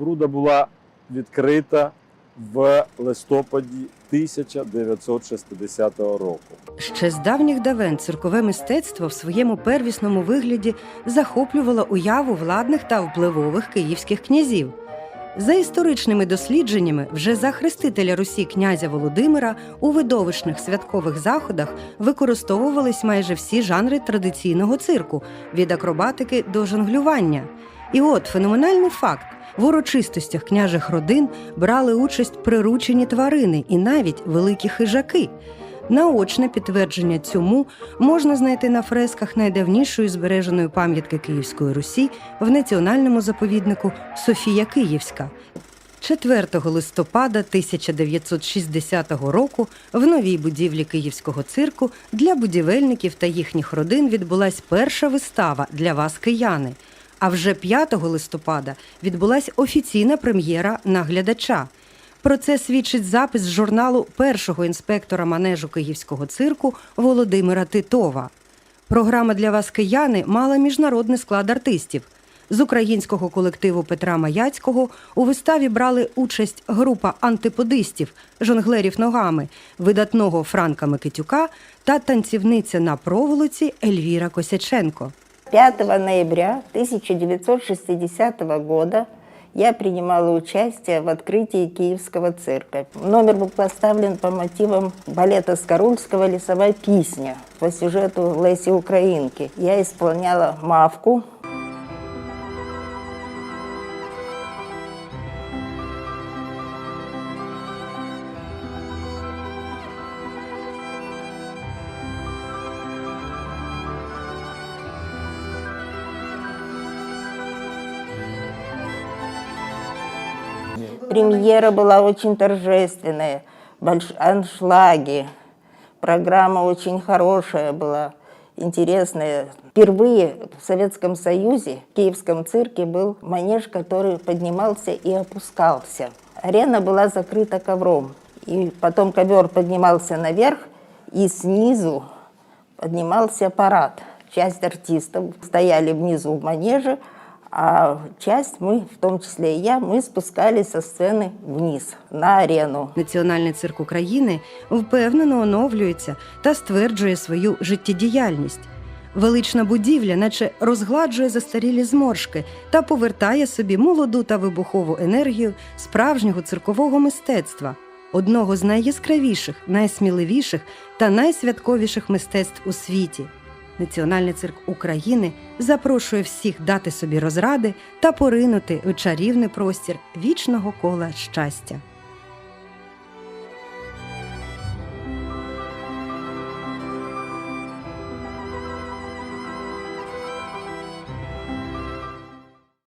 Споруда була відкрита в листопаді 1960 року. Ще з давніх давен циркове мистецтво в своєму первісному вигляді захоплювало уяву владних та впливових київських князів. За історичними дослідженнями, вже за хрестителя Русі князя Володимира у видовищних святкових заходах використовувались майже всі жанри традиційного цирку від акробатики до жонглювання. І от феноменальний факт: в урочистостях княжих родин брали участь приручені тварини і навіть великі хижаки. Наочне підтвердження цьому можна знайти на фресках найдавнішої збереженої пам'ятки Київської Русі в національному заповіднику Софія Київська. 4 листопада 1960 року в новій будівлі Київського цирку для будівельників та їхніх родин відбулась перша вистава для вас, кияни. А вже 5 листопада відбулась офіційна прем'єра на глядача. Про це свідчить запис з журналу першого інспектора манежу київського цирку Володимира Титова. Програма для вас, кияни, мала міжнародний склад артистів. З українського колективу Петра Маяцького у виставі брали участь група антиподистів, жонглерів ногами, видатного Франка Микитюка та танцівниця на проволоці Ельвіра Косяченко. 5 ноября 1960 года я принимала участие в открытии Киевского цирка. Номер был поставлен по мотивам балета Скорульского «Лесовая песня» по сюжету Леси Украинки. Я исполняла Мавку. Премьера была очень торжественная, больш... аншлаги. Программа очень хорошая была, интересная. Впервые в Советском Союзе в Киевском цирке был манеж, который поднимался и опускался. Арена была закрыта ковром. И потом ковер поднимался наверх, и снизу поднимался парад. Часть артистов стояли внизу в манеже, а часть мы, в том числе и я, мы спускались со сцены вниз, на арену. Національний цирк України впевнено оновлюється та стверджує свою життєдіяльність. Велична будівля, наче розгладжує застарілі зморшки та повертає собі молоду та вибухову енергію справжнього циркового мистецтва, одного з найяскравіших, найсміливіших та найсвятковіших мистецтв у світі. Національний цирк України запрошує всіх дати собі розради та поринути у чарівний простір вічного кола щастя.